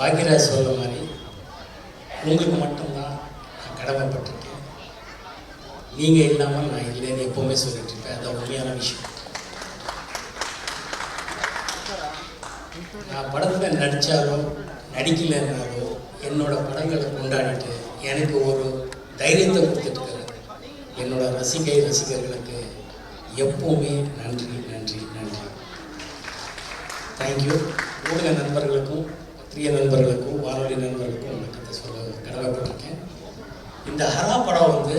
பாக்யராஜ் சொல்ல மாதிரி உங்களுக்கு மட்டும்தான் நான் கடமைப்பட்டிருக்கேன். நீங்கள் இல்லாமல் நான் இல்லைன்னு எப்போவுமே சொல்லிட்டு இருப்பேன். அது உண்மையான விஷயம். நான் படத்தில் நடித்தாலோ நடிக்கலைன்னாலோ என்னோட படங்களை கொண்டாடிட்டு எனக்கு ஒரு தைரியத்தை கொடுத்துட்டு என்னோட ரசிகை ரசிகர்களுக்கு எப்பவுமே நன்றி நன்றி நன்றி. தேங்க்யூ ஊடக நண்பர்களுக்கும் பிரிய நண்பர்களுக்கும் வானொலி நண்பர்களுக்கும் வணக்கத்தை சொல்ல கடமைப்பட்டிருக்கேன். இந்த ஹரா படம் வந்து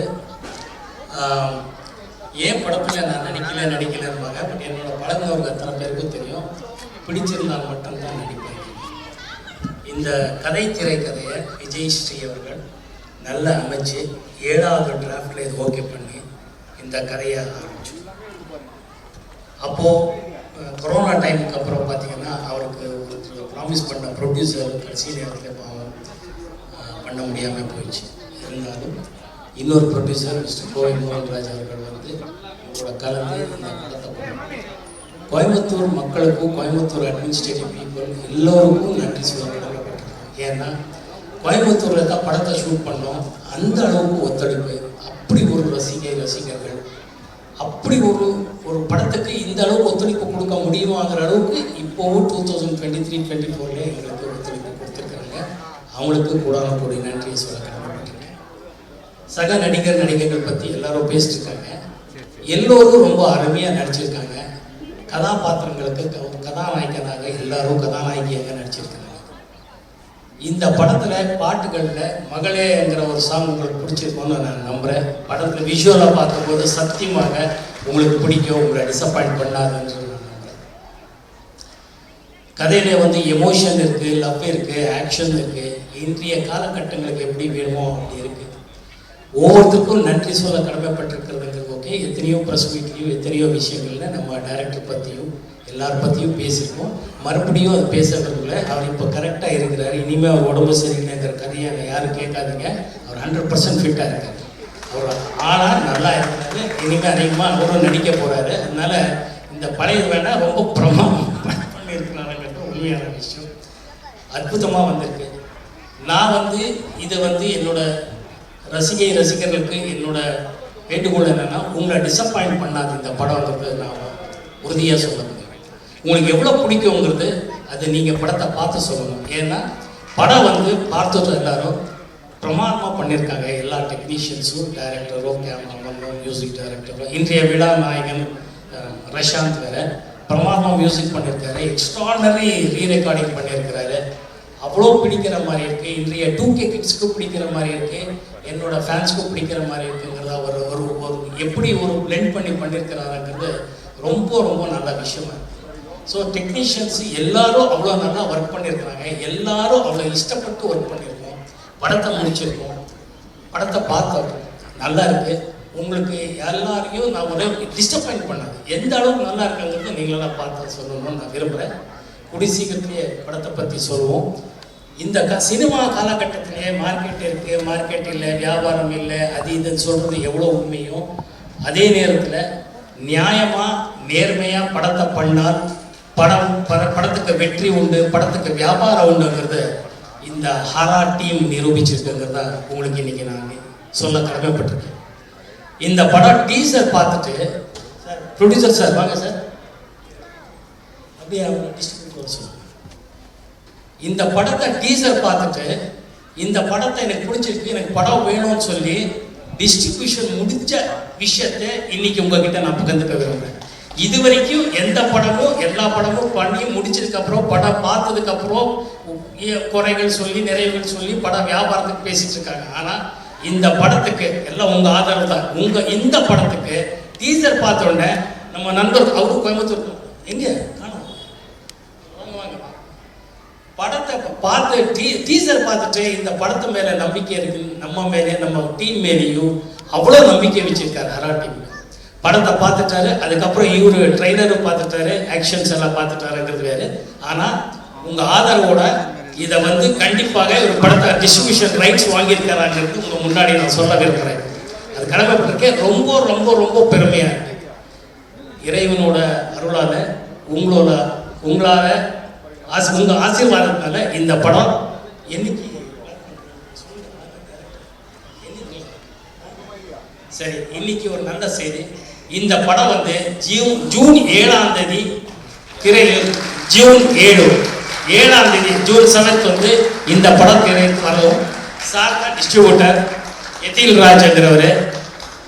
ஏன் படத்தில் நான் நடிக்கல நடிக்கலன்பாங்க பட் என்னோட பழந்தவங்க அத்தனை பேருக்கும் தெரியும். பிடிச்சிருந்தால் மட்டும்தான் நடிப்பேன். இந்த கதை திரைக்கதையை விஜய் ஸ்ரீ அவர்கள் நல்லா அமைச்சு ஏழாவது டிராஃப்டில் இது ஓகே பண்ணி இந்த கதையை ஆரம்பிச்சு அப்போது கொரோனா டைமுக்கு அப்புறம் பார்த்தீங்கன்னா அவருக்கு ஒருத்தர் ப்ராமிஸ் பண்ண ப்ரொடியூசர் கடைசி நேரத்தில் பாவம் பண்ண முடியாமல் போயிடுச்சு. இருந்தாலும் இன்னொரு ப்ரொடியூசர் மிஸ்டர் கோவில் மோகன்ராஜ் அவர்கள் வந்து உங்களோட கலந்து இந்த படத்தை பண்ணாங்க. கோயம்புத்தூர் மக்களுக்கும் கோயம்புத்தூர் அட்மினிஸ்ட்ரேட்டிவ் பீப்புள் எல்லோருக்கும் நன்றி சொல்ல கடமைப்பட்டிருக்கோம் ஏன்னா கோயம்புத்தூரில் தான் படத்தை ஷூட் பண்ணோம். அந்த அளவுக்கு ஒத்துழைப்பு. அப்படி ஒரு ரசிகை ரசிகர்கள் அப்படி ஒரு ஒரு படத்துக்கு இந்த அளவுக்கு ஒத்துழைப்பு கொடுக்க முடியுமாங்கிற அளவுக்கு இப்போவும் two thousand twenty three twenty ஃபோரில் எங்களுக்கு ஒத்துழைப்பு கொடுத்துருக்காங்க. அவங்களுக்கு கூடான கூடிய நன்றியை சொல்ல கடமைப்பட்டிருக்கேன். சக நடிகர் நடிகைகள் பற்றி எல்லாரும் பேசிட்டுருக்காங்க எல்லோரும் ரொம்ப அருமையாக நடிச்சிருக்காங்க. கதாபாத்திரங்களுக்கு க- கதாநாயகனாக எல்லாரும் கதாநாயகியாக நடிச்சிருக்காங்க. இந்த படத்தில் பாட்டுகளில் மகளேங்கிற ஒரு சாங் உங்களுக்கு பிடிச்சிருக்கோன்னு நான் நம்புகிறேன் படத்தில் விஷுவலாக பார்க்கும்போது சத்தியமாக உங்களுக்கு பிடிக்கும் உங்களை டிசப்பாயிண்ட் பண்ணாதுன்னு நான் நம்புகிறேன் கதையில வந்து எமோஷன் இருக்குது லவ் இருக்குது ஆக்ஷன் இருக்குது இன்றைய காலகட்டங்களுக்கு எப்படி வேணுமோ அப்படி இருக்குது ஒவ்வொருத்தருக்கும் நன்றி சொல்ல கடமைப்பட்டிருக்கிறதுங்கிறது ஓகே எத்தனையோ ப்ரெஸ் மீட்லேயும் எத்தனையோ விஷயங்களில் நம்ம டேரக்டர் பற்றியும் எல்லார் பற்றியும் பேசியிருக்கோம். மறுபடியும் அது பேசுறதுக்குள்ள அவர் இப்போ கரெக்டாக இருக்கிறாரு. இனிமேல் அவர் உடம்பு சரியில்லைங்கிற கதையை யாரும் கேட்காதீங்க. அவர் ஹண்ட்ரட் பர்சன்ட் ஃபிட்டாக இருக்கார். அவர் ஆளாக நல்லா இருக்கிறாரு. இனிமேல் அதிகமாக அவரும் நடிக்க போகிறாரு அதனால் இந்த பழைய வேணால் ரொம்ப பிரமாதம் பண்ணியிருக்கிறாருங்கிறது உண்மையான விஷயம். அற்புதமாக வந்திருக்கு. நான் வந்து இதை வந்து என்னோட ரசிகை ரசிகர்களுக்கு என்னோட வேண்டுகோள் என்னன்னா உங்களை டிசப்பாயிண்ட் பண்ணாது இந்த படம்ங்கிறது நான் உறுதியாக சொல்ல முடியும். உங்களுக்கு எவ்வளோ பிடிக்குங்கிறது அது நீங்கள் படத்தை பார்த்து சொல்லணும். ஏன்னா படம் வந்து பார்த்துட்டு எல்லாரும் பிரமாதமாக பண்ணியிருக்காங்க. எல்லா டெக்னீஷியன்ஸும் டைரக்டரோ கேமராமேனோ மியூசிக் டைரக்டரோ இன்றைய விழா நாயகன் ரஷாந்த் வேற பிரமாதமாக மியூசிக் பண்ணியிருக்காரு. எக்ஸ்ட்ராடனரி ரீ ரெக்கார்டிங் பண்ணியிருக்கிறாரு. அவ்வளோ பிடிக்கிற மாதிரி இருக்குது இன்றைய டூ கே கிட்ஸ்க்கு பிடிக்கிற மாதிரி இருக்குது என்னோட ஃபேன்ஸ்க்கு பிடிக்கிற மாதிரி இருக்குங்கிறத ஒரு ஒரு எப்படி ஒரு பிளெண்ட் பண்ணி பண்ணியிருக்கிறாருங்கிறது ரொம்ப ரொம்ப நல்ல விஷயமா ஸோ டெக்னீஷியன்ஸ் எல்லாரும் அவ்வளோ நல்லா ஒர்க் பண்ணியிருக்கிறாங்க எல்லாரும் அவ்வளோ இஷ்டப்பட்டு ஒர்க் பண்ணியிருக்கோம் படத்தை முடிச்சிருக்கோம். படத்தை பார்த்தோம். நல்லா இருக்கு. உங்களுக்கு எல்லாரையும் நான் ஒரே டிஸ்டப்பாயின்ட் பண்ணாது. எந்த அளவுக்கு நல்லா இருக்குங்கிறது நீங்களெல்லாம் பார்த்து சொல்லணும்னு நான் விரும்புகிறேன் குடி சீக்கிரத்திலேயே படத்தை பற்றி சொல்லுவோம். இந்த க சினிமா காலகட்டத்திலே மார்க்கெட் இருக்குது மார்க்கெட் இல்லை வியாபாரம் இல்லை அது இதுன்னு சொல்கிறது எவ்வளோ உண்மையோ அதே நேரத்தில் நியாயமாக நேர்மையாக படத்தை பண்ணால் படம் பட- படத்துக்கு வெற்றி உண்டு படத்துக்கு வியாபாரம் உண்டுங்கிறது இந்த ஹரா டீம் நிரூபிச்சிருக்குங்கிறத உங்களுக்கு இன்னைக்கு நான் சொல்ல கடமைப்பட்டிருக்கேன். இந்த படம் டீசர் பார்த்துட்டு சார் ப்ரொடியூசர் சார் வாங்க சார். அப்படியே அவங்க டிஸ்ட்ரிபியூட் சொல்லுங்கள் இந்த படத்தை டீசர் பார்த்துட்டு இந்த படத்தை எனக்கு பிடிச்சிருக்கு எனக்கு படம் வேணும்னு சொல்லி டிஸ்ட்ரிபியூஷன் முடிஞ்ச விஷயத்தை இன்னைக்கு உங்ககிட்ட நான் பகிர்ந்துக்க விரும்புறேன். இது வரைக்கும் எந்த படமும் எல்லா படமும் பண்ணி முடிச்சதுக்கப்புறம் படம் பார்த்ததுக்கப்புறம் குறைகள் சொல்லி நிறைவுகள் சொல்லி படம் வியாபாரத்துக்கு பேசிட்டு இருக்காங்க. ஆனால் இந்த படத்துக்கு எல்லாம் உங்கள் ஆதரவு தான். உங்கள் இந்த படத்துக்கு டீசர் பார்த்த உடனே நம்ம நண்பர் அவரு கோயம்புத்தூர் எங்கே காணோம் வாங்க வாங்க படத்தை பார்த்து டீ டீசர் பார்த்துட்டு இந்த படத்து மேலே நம்பிக்கை இருக்கு நம்ம மேலே நம்ம டீம் மேலேயும் அவ்வளோ நம்பிக்கை வச்சுருக்காரு ஹரா டீம் படத்தை பார்த்துட்டாரு அதுக்கப்புறம் இவரு ட்ரைலரும் பார்த்துட்டாரு ஆக்ஷன்ஸ் எல்லாம் பார்த்துட்டாருங்கிறது வேறு. ஆனால் உங்கள் ஆதரவோட இதை வந்து கண்டிப்பாக ஒரு படத்தை டிஸ்ட்ரிபியூஷன் ரைட்ஸ் வாங்கியிருக்காராங்கிறது உங்கள் முன்னாடி நான் சொல்ல விரும்புகிறேன் அது கடமைப்பட்டிருக்கேன் ரொம்ப ரொம்ப ரொம்ப பெருமையாக இருக்கு. இறைவனோட அருளால் உங்களோட உங்களால் ஆசி உங்கள் ஆசீர்வாதத்தால் இந்த படம் என்னைக்கு? சரி இன்னைக்கு ஒரு நல்ல செய்தி. இந்த படம் வந்து ஜூன் ஜூன் ஏழாம் தேதி திரையில் ஜூன் ஏழு. ஏழாம் தேதி ஜூன் செவன்த் வந்து இந்த படம் திரையில் வரும் சார் டிஸ்ட்ரிபியூட்டர் எதில் ராஜங்கிறவர்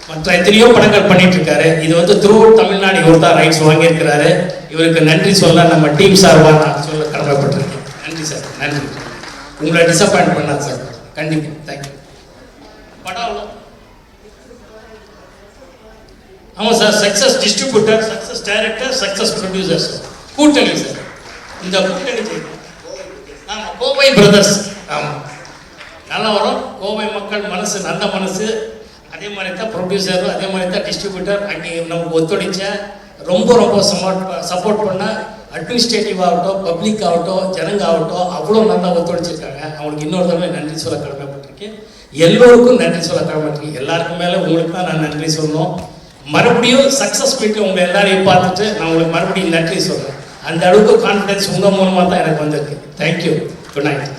மற்ற எத்தனையோ படங்கள் பண்ணிட்டு இருக்காரு. இது வந்து த்ரூ தமிழ்நாடு இவர் தான் ரைட்ஸ் வாங்கியிருக்கிறாரு. இவருக்கு நன்றி சொல்ல நம்ம டீம் சார்பாக நான் சொல்ல கடமைப்பட்டிருக்கேன். நன்றி சார் நன்றி. உங்களை டிசப்பாயிண்ட் பண்ணாது சார். கண்டிப்பாக தேங்க்யூ படம் ஆமாம் sir success distributor success director success producer sir. கூட்டணி சார். இந்த கூட்டணி ஆமாம் கோவை பிரதர்ஸ் ஆமாம் நல்லா வரும். கோவை மக்கள் மனசு நல்ல மனசு. அதே மாதிரி தான் ப்ரொடியூசரும் அதே மாதிரி தான் டிஸ்ட்ரிபியூட்டர் அங்கே நமக்கு ஒத்துழைச்ச ரொம்ப ரொம்ப சப்போர்ட் சப்போர்ட் பண்ண அட்மினிஸ்ட்ரேட்டிவ் ஆகட்டும் பப்ளிக் ஆகட்டும் ஜனங்க ஆகட்டும் அவ்வளோ நல்லா ஒத்துழைச்சிருக்காங்க. அவங்களுக்கு இன்னொரு தடவை நன்றி சொல்ல கடமைப்பட்டிருக்கேன். எல்லோருக்கும் நன்றி சொல்ல கடமைப்பட்டிருக்கேன். எல்லாருக்கும் மேலே உங்களுக்கு தான் நான் நன்றி சொல்லணும். மறுபடியும் சக்ஸஸ் மீட்டில் உங்களை எல்லாரையும் பார்த்துட்டு நான் உங்களுக்கு மறுபடியும் நன்றி சொல்கிறேன் அந்த அளவுக்கு கான்ஃபிடன்ஸ் உங்கள் மூலமாக தான் எனக்கு வந்திருக்கு. Thank you good night